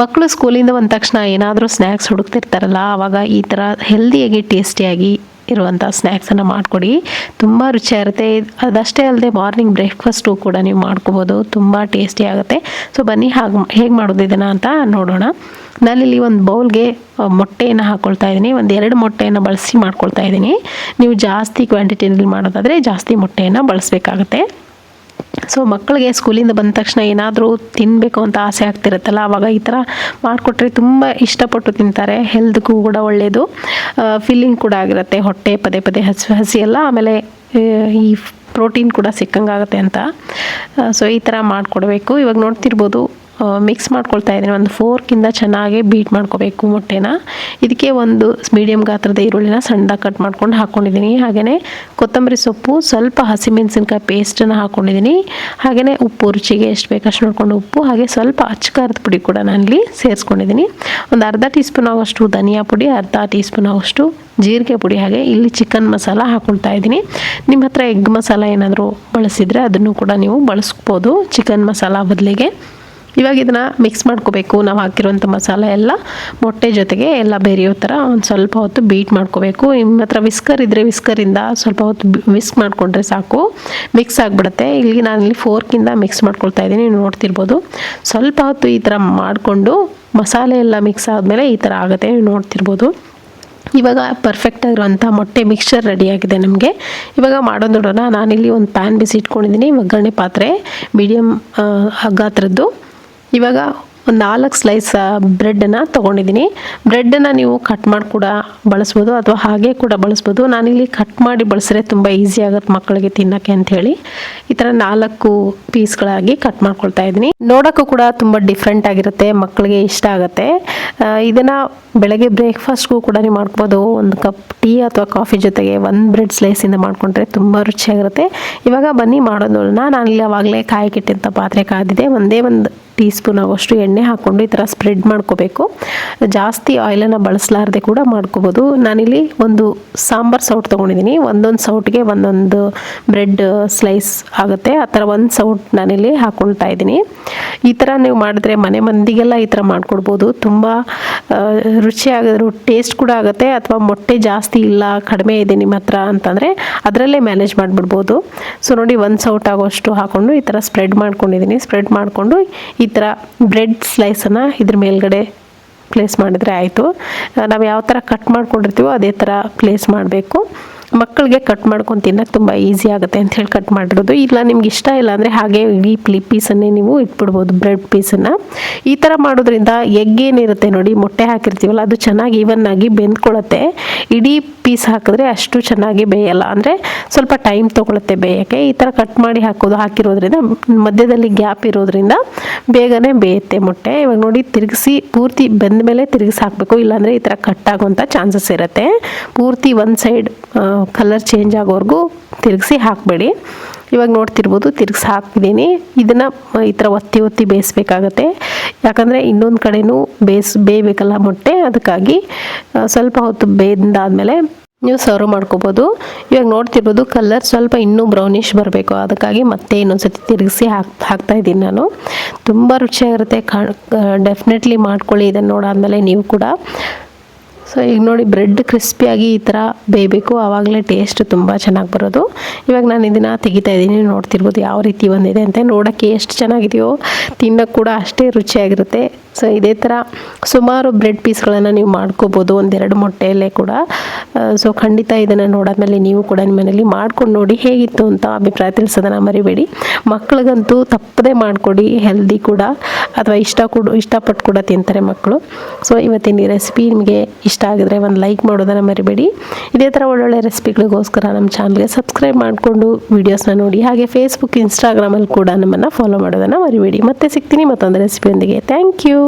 ಮಕ್ಕಳು ಸ್ಕೂಲಿಂದ ಬಂದ ತಕ್ಷಣ ಏನಾದರೂ ಸ್ನ್ಯಾಕ್ಸ್ ಹುಡುಕ್ತಿರ್ತಾರಲ್ಲ ಆವಾಗ ಈ ಥರ ಹೆಲ್ದಿಯಾಗಿ ಟೇಸ್ಟಿಯಾಗಿ ಇರುವಂಥ ಸ್ನ್ಯಾಕ್ಸನ್ನು ಮಾಡಿಕೊಡಿ. ತುಂಬ ರುಚಿಯಾಗಿರುತ್ತೆ ಅದಷ್ಟೇ ಅಲ್ಲದೆ ಮಾರ್ನಿಂಗ್ ಬ್ರೇಕ್ಫಾಸ್ಟು ಕೂಡ ನೀವು ಮಾಡ್ಕೋಬೋದು. ತುಂಬ ಟೇಸ್ಟಿ ಆಗುತ್ತೆ. ಸೊ ಬನ್ನಿ, ಹಾಗೆ, ಹೇಗೆ ಮಾಡೋದು ಅಂತ ನೋಡೋಣ. ನಾನಿಲ್ಲಿ ಒಂದು ಬೌಲ್ಗೆ ಮೊಟ್ಟೆಯನ್ನು ಹಾಕ್ಕೊಳ್ತಾ ಇದ್ದೀನಿ ಒಂದು ಎರಡು ಮೊಟ್ಟೆಯನ್ನು ಬಳಸಿ ಮಾಡ್ಕೊಳ್ತಾ ಇದ್ದೀನಿ ನೀವು ಜಾಸ್ತಿ ಕ್ವಾಂಟಿಟಿನಲ್ಲಿ ಮಾಡೋದಾದರೆ ಜಾಸ್ತಿ ಮೊಟ್ಟೆಯನ್ನು ಬಳಸಬೇಕಾಗತ್ತೆ. ಸೊ ಮಕ್ಕಳಿಗೆ ಸ್ಕೂಲಿಂದ ಬಂದ ತಕ್ಷಣ ಏನಾದರೂ ತಿನ್ನಬೇಕು ಅಂತ ಆಸೆ ಆಗ್ತಿರುತ್ತಲ್ಲ ಆವಾಗ ಈ ಥರ ಮಾಡಿಕೊಟ್ರೆ ತುಂಬ ಇಷ್ಟಪಟ್ಟು ತಿಂತಾರೆ. ಹೆಲ್ತ್ಗೂ ಕೂಡ ಒಳ್ಳೆಯದು ಫೀಲಿಂಗ್ ಕೂಡ ಆಗಿರುತ್ತೆ. ಹೊಟ್ಟೆ ಪದೇ ಪದೇ ಹಸಿ ಹಸಿ ಎಲ್ಲ, ಆಮೇಲೆ ಈ ಪ್ರೋಟೀನ್ ಕೂಡ ಸಿಕ್ಕಂಗಾಗುತ್ತೆ ಅಂತ. ಸೊ ಈ ಥರ ಮಾಡಿಕೊಡ್ಬೇಕು. ಇವಾಗ ನೋಡ್ತಿರ್ಬೋದು ಮಿಕ್ಸ್ ಮಾಡ್ಕೊಳ್ತಾ ಇದ್ದೀನಿ. ಒಂದು ಫೋರ್ಕಿಂದ ಚೆನ್ನಾಗಿ ಬೀಟ್ ಮಾಡ್ಕೋಬೇಕು ಮೊಟ್ಟೆನ. ಇದಕ್ಕೆ ಒಂದು ಮೀಡಿಯಮ್ ಗಾತ್ರದ ಈರುಳ್ಳಿನ ಸಣ್ಣ ಕಟ್ ಮಾಡ್ಕೊಂಡು ಹಾಕ್ಕೊಂಡಿದ್ದೀನಿ ಹಾಗೆಯೇ ಕೊತ್ತಂಬರಿ ಸೊಪ್ಪು, ಸ್ವಲ್ಪ ಹಸಿಮೆಣಸಿನ್ಕಾಯಿ ಪೇಸ್ಟನ್ನು ಹಾಕ್ಕೊಂಡಿದ್ದೀನಿ ಹಾಗೆಯೇ ಉಪ್ಪು, ರುಚಿಗೆ ಎಷ್ಟು ಬೇಕು ಅಷ್ಟು ನೋಡಿಕೊಂಡು ಉಪ್ಪು, ಹಾಗೆ ಸ್ವಲ್ಪ ಅಚ್ಚಕಾರದ ಪುಡಿ ಕೂಡ ನಾನಿಲ್ಲಿ ಸೇರಿಸ್ಕೊಂಡಿದ್ದೀನಿ. ಒಂದು ಅರ್ಧ ಟೀ ಸ್ಪೂನ್ ಆಗೋಷ್ಟು ಧನಿಯಾ ಪುಡಿ, ಅರ್ಧ ಟೀ ಸ್ಪೂನ್ ಆಗೋಷ್ಟು ಜೀರಿಗೆ ಪುಡಿ, ಹಾಗೆ ಇಲ್ಲಿ ಚಿಕನ್ ಮಸಾಲ ಹಾಕ್ಕೊಳ್ತಾ ಇದ್ದೀನಿ. ನಿಮ್ಮ ಹತ್ರ ಎಗ್ ಮಸಾಲ ಏನಾದರೂ ಬಳಸಿದರೆ ಅದನ್ನು ಕೂಡ ನೀವು ಬಳಸ್ಬೋದು. ಚಿಕನ್ ಮಸಾಲ ಬದಲಿಗೆ. ಇವಾಗ ಇದನ್ನು ಮಿಕ್ಸ್ ಮಾಡ್ಕೋಬೇಕು. ನಾವು ಹಾಕಿರುವಂಥ ಮಸಾಲೆ ಎಲ್ಲ ಮೊಟ್ಟೆ ಜೊತೆಗೆ ಎಲ್ಲ ಬೇರೆಯೋ ಥರ ಒಂದು ಸ್ವಲ್ಪ ಹೊತ್ತು ಬೀಟ್ ಮಾಡ್ಕೋಬೇಕು. ನಿಮ್ಮ ಹತ್ರ ವಿಸ್ಕರ್ ಇದ್ದರೆ ವಿಸ್ಕರಿಂದ ಸ್ವಲ್ಪ ಹೊತ್ತು ವಿಸ್ಕ್ ಮಾಡಿಕೊಂಡ್ರೆ ಸಾಕು. ಮಿಕ್ಸ್ ಆಗಿಬಿಡುತ್ತೆ. ಇಲ್ಲಿ ನಾನಿಲ್ಲಿ ಫೋರ್ಕಿಂದ ಮಿಕ್ಸ್ ಮಾಡ್ಕೊಳ್ತಾ ಇದ್ದೀನಿ. ನೀವು ನೋಡ್ತಿರ್ಬೋದು. ಸ್ವಲ್ಪ ಹೊತ್ತು ಈ ಥರ ಮಾಡಿಕೊಂಡು ಮಸಾಲೆ ಎಲ್ಲ ಮಿಕ್ಸ್ ಆದಮೇಲೆ ಈ ಥರ ಆಗುತ್ತೆ. ನೀವು ನೋಡ್ತಿರ್ಬೋದು. ಇವಾಗ ಪರ್ಫೆಕ್ಟ್ ಆಗಿರುವಂಥ ಮೊಟ್ಟೆ ಮಿಕ್ಸ್ಚರ್ ರೆಡಿಯಾಗಿದೆ ನಮಗೆ. ಇವಾಗ ಮಾಡೋದು ನೋಡೋಣ. ನಾನಿಲ್ಲಿ ಒಂದು ಪ್ಯಾನ್ ಬಿಸಿ ಇಟ್ಕೊಂಡಿದ್ದೀನಿ ಒಗ್ಗರಣೆ ಪಾತ್ರೆ ಮೀಡಿಯಮ್ ಗಾತ್ರದ್ದು ಇವಾಗ ಒಂದು ನಾಲ್ಕು ಸ್ಲೈಸ್ ಬ್ರೆಡ್ಡನ್ನು ತೊಗೊಂಡಿದ್ದೀನಿ. ಬ್ರೆಡ್ಡನ್ನು ನೀವು ಕಟ್ ಮಾಡಿ ಕೂಡ ಬಳಸ್ಬೋದು ಅಥವಾ ಹಾಗೆ ಕೂಡ ಬಳಸ್ಬೋದು. ನಾನಿಲ್ಲಿ ಕಟ್ ಮಾಡಿ ಬಳಸಿದ್ರೆ ತುಂಬ ಈಸಿ ಆಗುತ್ತೆ ಮಕ್ಕಳಿಗೆ ತಿನ್ನೋಕ್ಕೆ ಅಂಥೇಳಿ ಈ ಥರ ನಾಲ್ಕು ಪೀಸ್ಗಳಾಗಿ ಕಟ್ ಮಾಡ್ಕೊಳ್ತಾ ಇದ್ದೀನಿ. ನೋಡೋಕ್ಕೂ ಕೂಡ ತುಂಬ ಡಿಫ್ರೆಂಟ್ ಆಗಿರುತ್ತೆ, ಮಕ್ಕಳಿಗೆ ಇಷ್ಟ ಆಗುತ್ತೆ. ಇದನ್ನು ಬೆಳಗ್ಗೆ ಬ್ರೇಕ್ಫಾಸ್ಟ್ಗೂ ಕೂಡ ನೀವು ಮಾಡ್ಬೋದು. ಒಂದು ಕಪ್ ಟೀ ಅಥವಾ ಕಾಫಿ ಜೊತೆಗೆ ಒಂದು ಬ್ರೆಡ್ ಸ್ಲೈಸಿಂದ ಮಾಡಿಕೊಂಡ್ರೆ ತುಂಬ ರುಚಿಯಾಗಿರುತ್ತೆ ಇವಾಗ ಬನ್ನಿ ಮಾಡೋದನ್ನ ನಾನಿಲ್ಲಿ ಅವಾಗಲೇ ಕಾಯಕಿಟ್ಟಂಥ ಪಾತ್ರೆ ಕಾದಿದೆ. ಒಂದೇ ಒಂದು ಟೀ ಸ್ಪೂನ್ ಆಗೋಷ್ಟು ಎಣ್ಣೆ ಹಾಕ್ಕೊಂಡು ಈ ಥರ ಸ್ಪ್ರೆಡ್ ಮಾಡ್ಕೋಬೇಕು. ಜಾಸ್ತಿ ಆಯಿಲನ್ನು ಬಳಸಲಾರದೆ ಕೂಡ ಮಾಡ್ಕೋಬೋದು. ನಾನಿಲ್ಲಿ ಒಂದು ಸಾಂಬಾರ್ ಸೌಟ್ ತೊಗೊಂಡಿದ್ದೀನಿ. ಒಂದೊಂದು ಸೌಟ್ಗೆ ಒಂದೊಂದು ಬ್ರೆಡ್ ಸ್ಲೈಸ್ ಆಗುತ್ತೆ. ಆ ಥರ ಒಂದು ಸೌಟ್ ನಾನಿಲ್ಲಿ ಹಾಕ್ಕೊಳ್ತಾ ಇದ್ದೀನಿ. ಈ ಥರ ನೀವು ಮಾಡಿದ್ರೆ ಮನೆ ಮಂದಿಗೆಲ್ಲ ಈ ಥರ ಮಾಡ್ಕೊಡ್ಬೋದು. ತುಂಬ ಆ, ಟೇಸ್ಟ್ ಕೂಡ ಆಗುತ್ತೆ. ಅಥವಾ ಮೊಟ್ಟೆ ಜಾಸ್ತಿ ಇಲ್ಲ ಕಡಿಮೆ ಇದೆ ನಿಮ್ಮ ಹತ್ರ ಅಂತಂದರೆ ಅದರಲ್ಲೇ ಮ್ಯಾನೇಜ್ ಮಾಡಿಬಿಡ್ಬೋದು. ಸೊ ನೋಡಿ ಒಂದು ಸೌಟ್ ಆಗೋಷ್ಟು ಹಾಕ್ಕೊಂಡು ಈ ಥರ ಸ್ಪ್ರೆಡ್ ಮಾಡ್ಕೊಂಡಿದ್ದೀನಿ. ಸ್ಪ್ರೆಡ್ ಮಾಡಿಕೊಂಡು ಈ ಥರ ಬ್ರೆಡ್ ಸ್ಲೈಸನ್ನು ಇದ್ರ ಮೇಲ್ಗಡೆ ಪ್ಲೇಸ್ ಮಾಡಿದರೆ ಆಯಿತು. ನಾವು ಯಾವ ಥರ ಕಟ್ ಮಾಡ್ಕೊಂಡಿರ್ತೀವೋ ಅದೇ ಥರ ಪ್ಲೇಸ್ ಮಾಡಬೇಕು. ಮಕ್ಕಳಿಗೆ ಕಟ್ ಮಾಡ್ಕೊಂಡು ತಿನ್ನೋಕೆ ತುಂಬ ಈಸಿ ಆಗುತ್ತೆ ಅಂತ ಹೇಳಿ ಕಟ್ ಮಾಡಿರೋದು. ಇಲ್ಲ, ನಿಮ್ಗೆ ಇಷ್ಟ ಇಲ್ಲ ಅಂದರೆ ಹಾಗೆ ಈ ಪ್ಲಿ ಪೀಸನ್ನೇ ನೀವು ಇಟ್ಬಿಡ್ಬೋದು ಬ್ರೆಡ್ ಪೀಸನ್ನು ಈ ಥರ ಮಾಡೋದ್ರಿಂದ ಎಗ್ ಏನಿರುತ್ತೆ ನೋಡಿ, ಮೊಟ್ಟೆ ಹಾಕಿರ್ತೀವಲ್ಲ, ಅದು ಚೆನ್ನಾಗಿ ಈವನ್ ಆಗಿ ಬೆಂದ್ಕೊಳ್ಳುತ್ತೆ ಇಡೀ ಪೀಸ್ ಹಾಕಿದ್ರೆ ಅಷ್ಟು ಚೆನ್ನಾಗಿ ಬೇಯಲ್ಲ. ಅಂದರೆ ಸ್ವಲ್ಪ ಟೈಮ್ ತೊಗೊಳುತ್ತೆ ಬೇಯೋಕ್ಕೆ. ಈ ಥರ ಕಟ್ ಮಾಡಿ ಹಾಕೋದು, ಹಾಕಿರೋದ್ರಿಂದ ಮಧ್ಯದಲ್ಲಿ ಗ್ಯಾಪ್ ಇರೋದ್ರಿಂದ ಬೇಗನೆ ಬೇಯುತ್ತೆ ಮೊಟ್ಟೆ. ಇವಾಗ ನೋಡಿ, ತಿರುಗಿಸಿ ಪೂರ್ತಿ ಬೆಂದ ಮೇಲೆ ತಿರುಗಿಸಿ ಹಾಕಬೇಕು. ಇಲ್ಲಾಂದರೆ ಈ ಥರ ಕಟ್ ಆಗುವಂಥ ಚಾನ್ಸಸ್ ಇರುತ್ತೆ. ಪೂರ್ತಿ ಒಂದು ಸೈಡ್ ಕಲರ್ ಚೇಂಜ್ ಆಗೋವರೆಗೂ ತಿರುಗಿಸಿ ಹಾಕಬೇಡಿ. ಇವಾಗ ನೋಡ್ತಿರ್ಬೋದು ತಿರುಗಿಸಿ ಹಾಕಿದ್ದೀನಿ ಇದನ್ನು ಈ ಥರ ಒತ್ತಿ ಒತ್ತಿ ಬೇಯಿಸ್ಬೇಕಾಗತ್ತೆ. ಯಾಕಂದರೆ ಇನ್ನೊಂದು ಕಡೆನೂ ಬೇಯಿಸ್, ಬೇಯಬೇಕಲ್ಲ ಮೊಟ್ಟೆ. ಅದಕ್ಕಾಗಿ ಸ್ವಲ್ಪ ಹೊತ್ತು ಬೇಯ್ದಾದಮೇಲೆ ನೀವು ಸರ್ವ್ ಮಾಡ್ಕೋಬೋದು. ಇವಾಗ ನೋಡ್ತಿರ್ಬೋದು ಕಲರ್ ಸ್ವಲ್ಪ ಇನ್ನೂ ಬ್ರೌನಿಷ್ ಬರಬೇಕು. ಅದಕ್ಕಾಗಿ ಮತ್ತೆ ಇನ್ನೊಂದ್ಸತಿ ತಿರುಗಿಸಿ ಹಾಕಿ, ಹಾಕ್ತಾ ಇದ್ದೀನಿ ನಾನು. ತುಂಬ ರುಚಿಯಾಗಿರುತ್ತೆ. ಡೆಫಿನೆಟ್ಲಿ ಮಾಡ್ಕೊಳ್ಳಿ ಇದನ್ನು ನೋಡಾದಮೇಲೆ ನೀವು ಕೂಡ. ಸೊ ಈಗ ನೋಡಿ ಬ್ರೆಡ್ ಕ್ರಿಸ್ಪಿಯಾಗಿ ಈ ಥರ ಬೇಯಬೇಕು. ಆವಾಗಲೇ ಟೇಸ್ಟ್ ತುಂಬ ಚೆನ್ನಾಗಿ ಬರೋದು. ಇವಾಗ ನಾನು ಇದನ್ನು ತೆಗಿತಾ ಇದ್ದೀನಿ. ನೋಡ್ತಿರ್ಬೋದು ಯಾವ ರೀತಿ ಬಂದಿದೆ ಅಂತ. ನೋಡೋಕ್ಕೆ ಎಷ್ಟು ಚೆನ್ನಾಗಿದೆಯೋ ತಿನ್ನೋಕ್ಕೆ ಕೂಡ ಅಷ್ಟೇ ರುಚಿಯಾಗಿರುತ್ತೆ. ಸೊ ಇದೇ ಥರ ಸುಮಾರು ಬ್ರೆಡ್ ಪೀಸ್ಗಳನ್ನು ನೀವು ಮಾಡ್ಕೋಬೋದು. ಒಂದೆರಡು ಮೊಟ್ಟೆಯಲ್ಲೇ ಕೂಡ. ಸೊ ಖಂಡಿತ ಇದನ್ನು ನೋಡಾದ್ಮೇಲೆ ನೀವು ಕೂಡ ನಿಮ್ಮ ಮನೇಲಿ ಮಾಡ್ಕೊಂಡು ನೋಡಿ ಹೇಗಿತ್ತು ಅಂತ ಅಭಿಪ್ರಾಯ ತಿಳಿಸೋದನ್ನು ಮರಿಬೇಡಿ. ಮಕ್ಳಿಗಂತೂ ತಪ್ಪದೇ ಮಾಡಿಕೊಡಿ. ಹೆಲ್ದಿ ಕೂಡ. ಅಥವಾ ಇಷ್ಟ ಕೂಡ, ಇಷ್ಟಪಟ್ಟು ಕೂಡ ತಿಂತಾರೆ ಮಕ್ಕಳು. ಸೊ ಇವತ್ತಿನ ರೆಸಿಪಿ ನಿಮಗೆ ಇಷ್ಟ ಆಗಿದ್ರೆ ಒಂದು ಲೈಕ್ ಮಾಡೋದನ್ನು ಮರಿಬೇಡಿ. ಇದೇ ಥರ ಒಳ್ಳೊಳ್ಳೆ ರೆಸಿಪಿಗಳಿಗೋಸ್ಕರ ನಮ್ಮ ಚಾನಲ್ಗೆ ಸಬ್ಸ್ಕ್ರೈಬ್ ಮಾಡಿಕೊಂಡು ವೀಡಿಯೋಸ್ನ ನೋಡಿ. ಹಾಗೆ ಫೇಸ್ಬುಕ್ ಇನ್ಸ್ಟಾಗ್ರಾಮಲ್ಲಿ ಕೂಡ ನಮ್ಮನ್ನು ಫಾಲೋ ಮಾಡೋದನ್ನು ಮರಿಬೇಡಿ. ಮತ್ತೆ ಸಿಗ್ತೀನಿ ಮತ್ತೊಂದು ರೆಸಿಪಿಯೊಂದಿಗೆ ಥ್ಯಾಂಕ್ ಯು